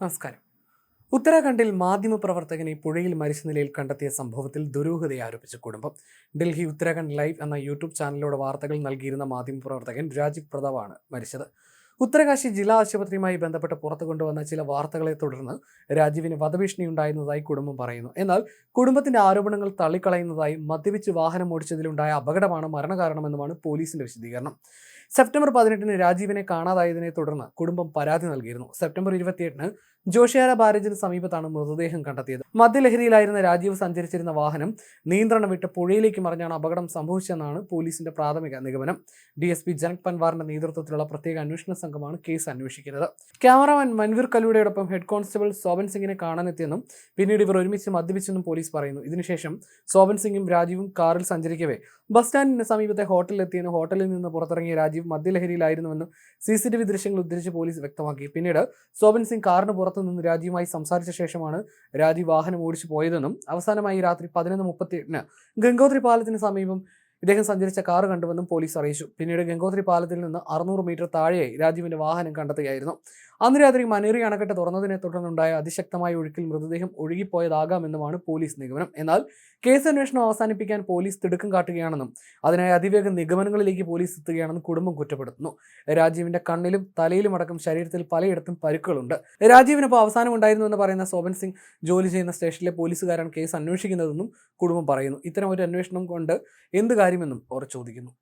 നമസ്കാരം. ഉത്തരാഖണ്ഡിൽ മാധ്യമപ്രവർത്തകനെ പുഴയിൽ മരിച്ച നിലയിൽ കണ്ടെത്തിയ സംഭവത്തിൽ ദുരൂഹതയെ ആരോപിച്ച കുടുംബം. ഡൽഹി ഉത്തരാഖണ്ഡ് ലൈവ് എന്ന യൂട്യൂബ് ചാനലിലൂടെ വാർത്തകൾ നൽകിയിരുന്ന മാധ്യമപ്രവർത്തകൻ രാജീവ് പ്രതാപാണ് മരിച്ചത്. ഉത്തരകാശി ജില്ലാ ആശുപത്രിയുമായി ബന്ധപ്പെട്ട് പുറത്തു കൊണ്ടുവന്ന ചില വാർത്തകളെ തുടർന്ന് രാജീവിന് വധഭീഷണി ഉണ്ടായിരുന്നതായി കുടുംബം പറയുന്നു. എന്നാൽ കുടുംബത്തിന്റെ ആരോപണങ്ങൾ തള്ളിക്കളയുന്നതായും മദ്യപിച്ച് വാഹനം ഓടിച്ചതിലുണ്ടായ അപകടമാണ് മരണകാരണമെന്നുമാണ് പോലീസിന്റെ വിശദീകരണം. സെപ്റ്റംബർ പതിനെട്ടിന് രാജീവിനെ കാണാതായതിനെ തുടർന്ന് കുടുംബം പരാതി നൽകിയിരുന്നു. സെപ്റ്റംബർ ഇരുപത്തിയെട്ടിന് ജോഷിയാര ബാരേജിന് സമീപത്താണ് മൃതദേഹം കണ്ടെത്തിയത്. മദ്യലഹരിയിലായിരുന്ന രാജീവ് സഞ്ചരിച്ചിരുന്ന വാഹനം നിയന്ത്രണം വിട്ട് പുഴയിലേക്ക് മറിഞ്ഞാണ് അപകടം സംഭവിച്ചതെന്നാണ് പോലീസിന്റെ പ്രാഥമിക നിഗമനം. ഡി എസ് പി ജനക് പൻവാറിന്റെ നേതൃത്വത്തിലുള്ള പ്രത്യേക അന്വേഷണ സംഘമാണ് കേസ് അന്വേഷിക്കുന്നത്. ക്യാമറമാൻ മൻവീർ കലൂടെയോടൊപ്പം ഹെഡ് കോൺസ്റ്റബിൾ സോബൻ സിംഗിനെ കാണാനെത്തിയെന്നും പിന്നീട് ഇവർ ഒരുമിച്ച് മദ്യപിച്ചെന്നും പോലീസ് പറയുന്നു. ഇതിനുശേഷം സോബൻ സിംഗും രാജീവും കാറിൽ സഞ്ചരിക്കവേ. ബസ് സ്റ്റാൻഡിന് സമീപത്തെ ഹോട്ടലിലെത്തിയെന്ന് ഹോട്ടലിൽ നിന്ന് പുറത്തിറങ്ങിയ രാജീവ് മദ്യലഹരിയിലായിരുന്നുവെന്നും സി സി ടി വി ദൃശ്യങ്ങൾ ഉദ്ധരിച്ച് പോലീസ് വ്യക്തമാക്കി. പിന്നീട് സോബൻ സിംഗ് കാറിന് പുറത്തു നിന്ന് രാജീവുമായി സംസാരിച്ച ശേഷമാണ് രാജീവ് വാഹനം ഓടിച്ചു പോയതെന്നും അവസാനമായി രാത്രി പതിനൊന്ന് മുപ്പത്തിയെട്ടിന് ഗംഗോത്രി പാലത്തിന് സമീപം ഇദ്ദേഹം സഞ്ചരിച്ച കാർ കണ്ടുവെന്നും പോലീസ് അറിയിച്ചു. പിന്നീട് ഗംഗോത്രി പാലത്തിൽ നിന്ന് അറുന്നൂറ് മീറ്റർ താഴെയായി രാജീവിന്റെ വാഹനം കണ്ടെത്തുകയായിരുന്നു. അന്ന് രാത്രി മനേറി അണക്കെട്ട് തുറന്നതിനെ തുടർന്നുണ്ടായ അതിശക്തമായ ഒഴുക്കിൽ മൃതദേഹം ഒഴുകിപ്പോയതാകാമെന്നുമാണ് പോലീസ് നിഗമനം. എന്നാൽ കേസ് അന്വേഷണം അവസാനിപ്പിക്കാൻ പോലീസ് തിടുക്കം കാട്ടുകയാണെന്നും അതിനായി അതിവേഗം നിഗമനങ്ങളിലേക്ക് പോലീസ് എത്തുകയാണെന്നും കുടുംബം കുറ്റപ്പെടുത്തുന്നു. രാജീവിന്റെ കണ്ണിലും തലയിലും അടക്കം ശരീരത്തിൽ പലയിടത്തും പരിക്കുകളുണ്ട്. രാജീവിനൊപ്പം അവസാനം ഉണ്ടായിരുന്നു എന്ന് പറയുന്ന സോബൻ സിംഗ് ജോലി ചെയ്യുന്ന സ്റ്റേഷനിലെ പോലീസുകാരാണ് കേസ് അന്വേഷിക്കുന്നതെന്നും കുടുംബം പറയുന്നു. ഇത്തരം ഒരു അന്വേഷണം കൊണ്ട് എന്ത് കാര്യമെന്നും അവർ ചോദിക്കുന്നു.